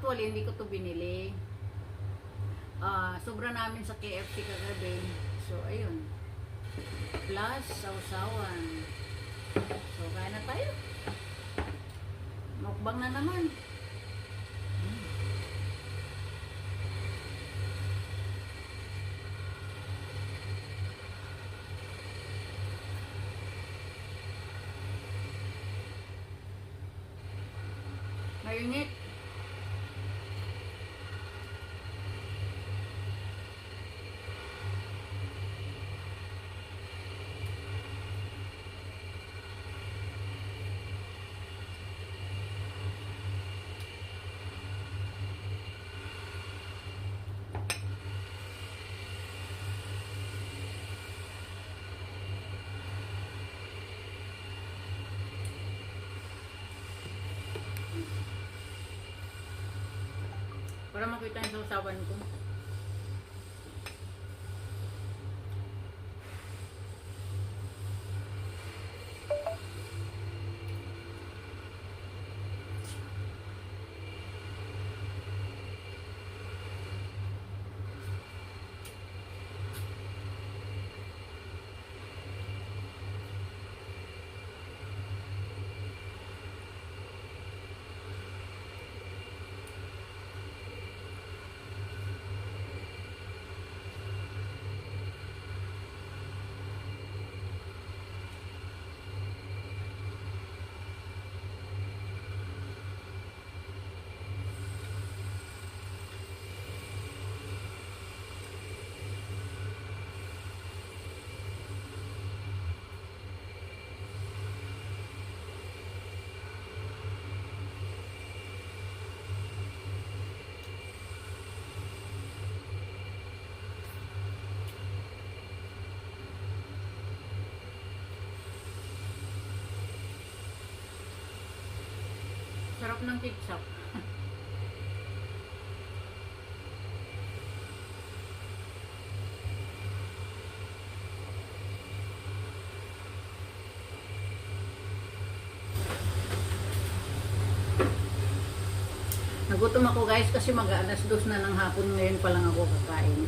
Actually, hindi ko to binili. Ah, sobra namin sa KFC kagabi. So, ayun. Plus, sausawan. So, kain na tayo. Mukbang na naman. Mainit. Para makita yung sausawan ko. Sarap ng ketchup. Nagutom ako guys kasi mag-alas dos na ng hapon ngayon pa lang ako kakain.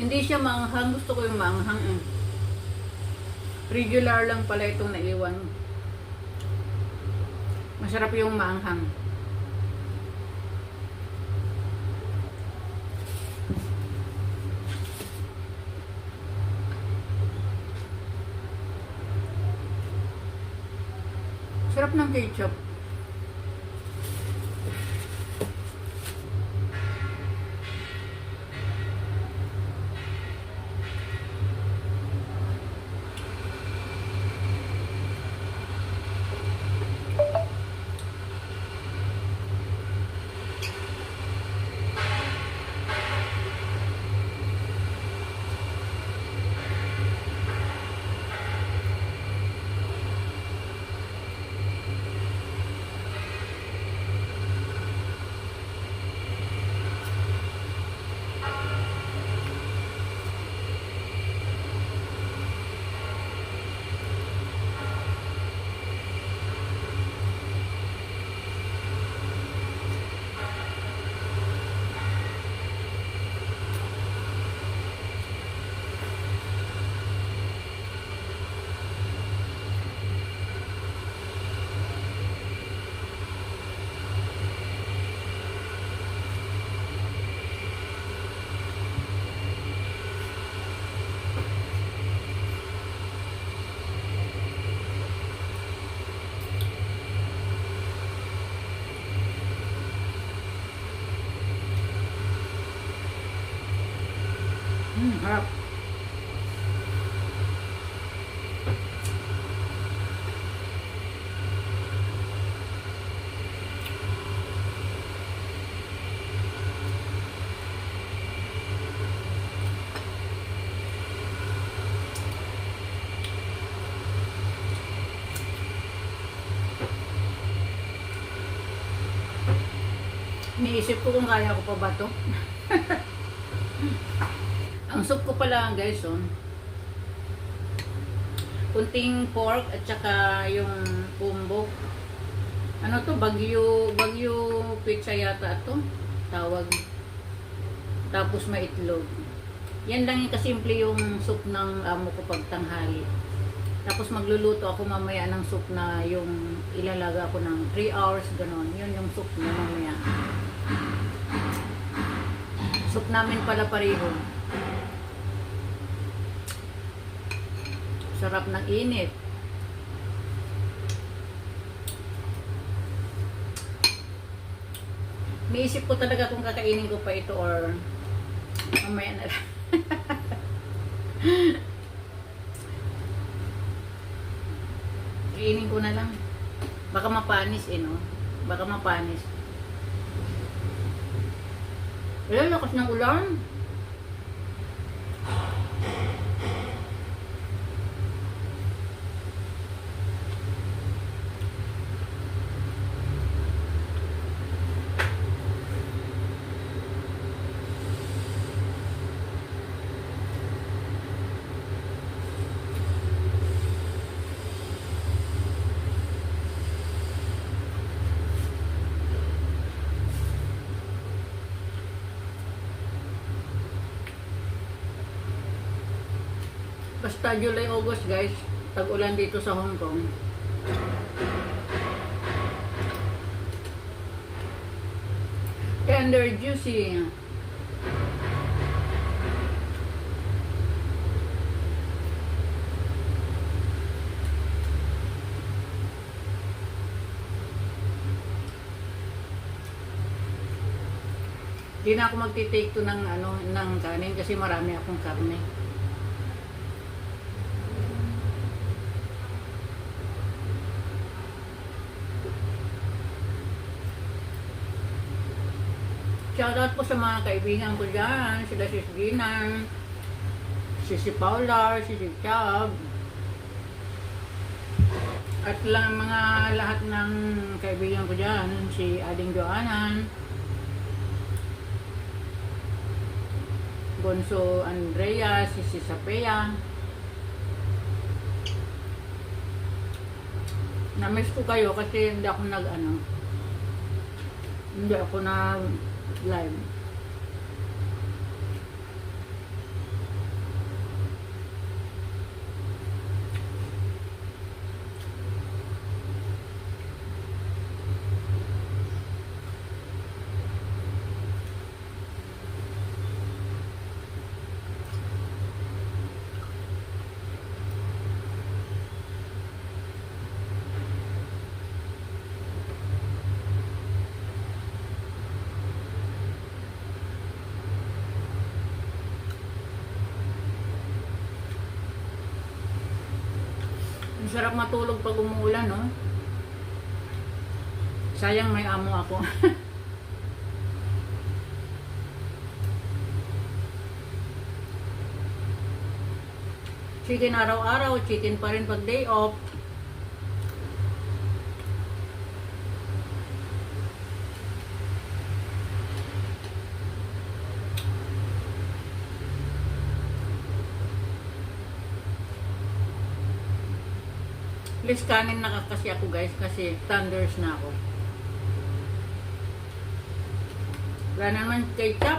Hindi siya maanghang. Gusto ko yung maanghang eh. Regular lang pala itong naiwan. Masarap yung maanghang. Sarap ng ketchup. Iniisip ko kung kaya ko pa ba to. Ang soup ko pala guys, oh. Kunting pork at saka yung kumbo. Ano to? Bagyo, bagyo pizza yata to. Tawag. Tapos maiitlog. Yan lang yung kasimple yung soup ng amo ko pag tanghali. Tapos magluluto ako mamaya ng soup na yung ilalaga ko ng 3 hours, ganun. Yun yung soup na mamaya. Soup namin pala pareho. Sarap ng init. Niisip ko talaga kung kakainin ko pa ito or mamaya na lang. Kainin ko na lang. Baka mapanis eh, no? Baka mapanis. Wala, lakas ng ulan. Basta July, August guys, tag-ulan dito sa Hong Kong. Tender juicy. Di na ako magti-take to ng ano ng kanin kasi marami akong karne. Shoutout po sa mga kaibigan ko dyan. Sila si Gina, si si Paula, si si Chab. At lang mga lahat ng kaibigan ko dyan. Si Ading Joanan. Gonzo Andrea, si si Sapea. Na-miss ko kayo kasi hindi ako nag ano. Hindi ako na live. Sarap matulog pag umuulan, no? Sayang may amo ako. chicken araw-araw, chicken pa rin pag day off. Kanin na kasi ako guys kasi thunders na ako. Wala naman ketchup.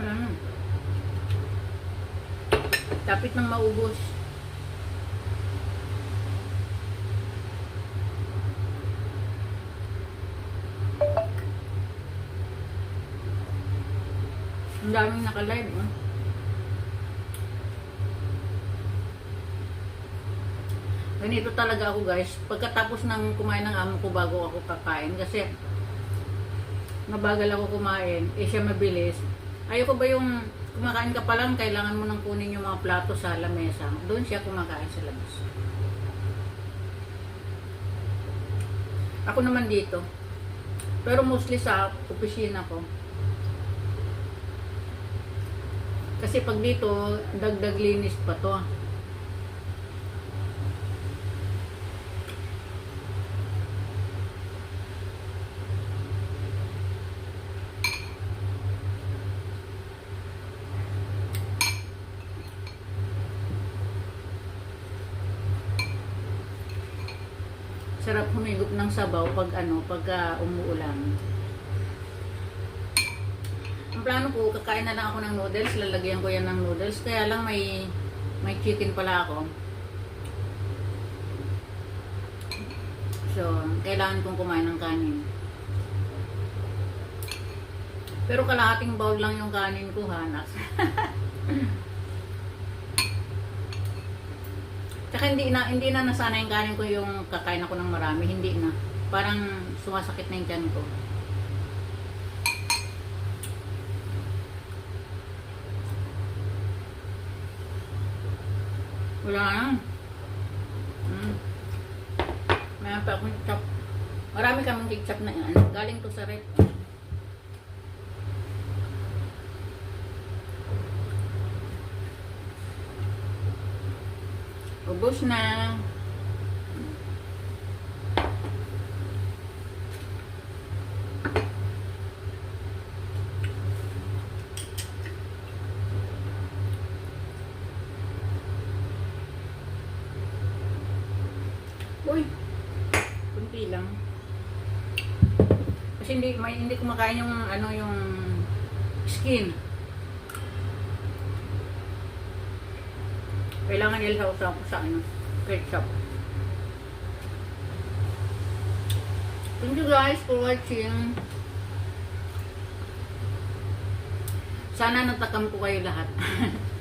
Wala na. Tapit ng maubos. Ang daming naka-live. Oh. Ganito talaga ako guys. Pagkatapos ng kumain ng amo ko bago ako kakain. Kasi mabagal ako kumain. Eh siya mabilis. Ayoko ba yung kumakain ka pa lang, kailangan mo nang kunin yung mga plato sa lamesa. Doon siya kumakain sa labas. Ako naman dito. Pero mostly sa opisina ko. Kasi pag dito, dagdag linis pa to. Sarap humigop ng sabaw pag ano, pag ah, umuulan. Ang plano ko, kakain na lang ako ng noodles, lalagyan ko yan ng noodles. Kaya lang may may chicken pala ako. So, kailangan kong kumain ng kanin. Pero kalahating bowl lang yung kanin ko, hanak. Tsaka hindi na, hindi na nasana yung kanin ko yung kakain ako ng marami. Hindi na. Parang sumasakit na yung tiyan ko. Wala na. Mm. Mayroon pa akong chop. Marami kaming ketchup na yan. Galing to sa rep. Ubus na. Uy, kunti lang. Kasi hindi, may, hindi kumakain yung ano yung skin. Kailangan ilhaw-saw ko sa ano, ketchup. Thank you guys for watching. Sana natakam ko kayo lahat.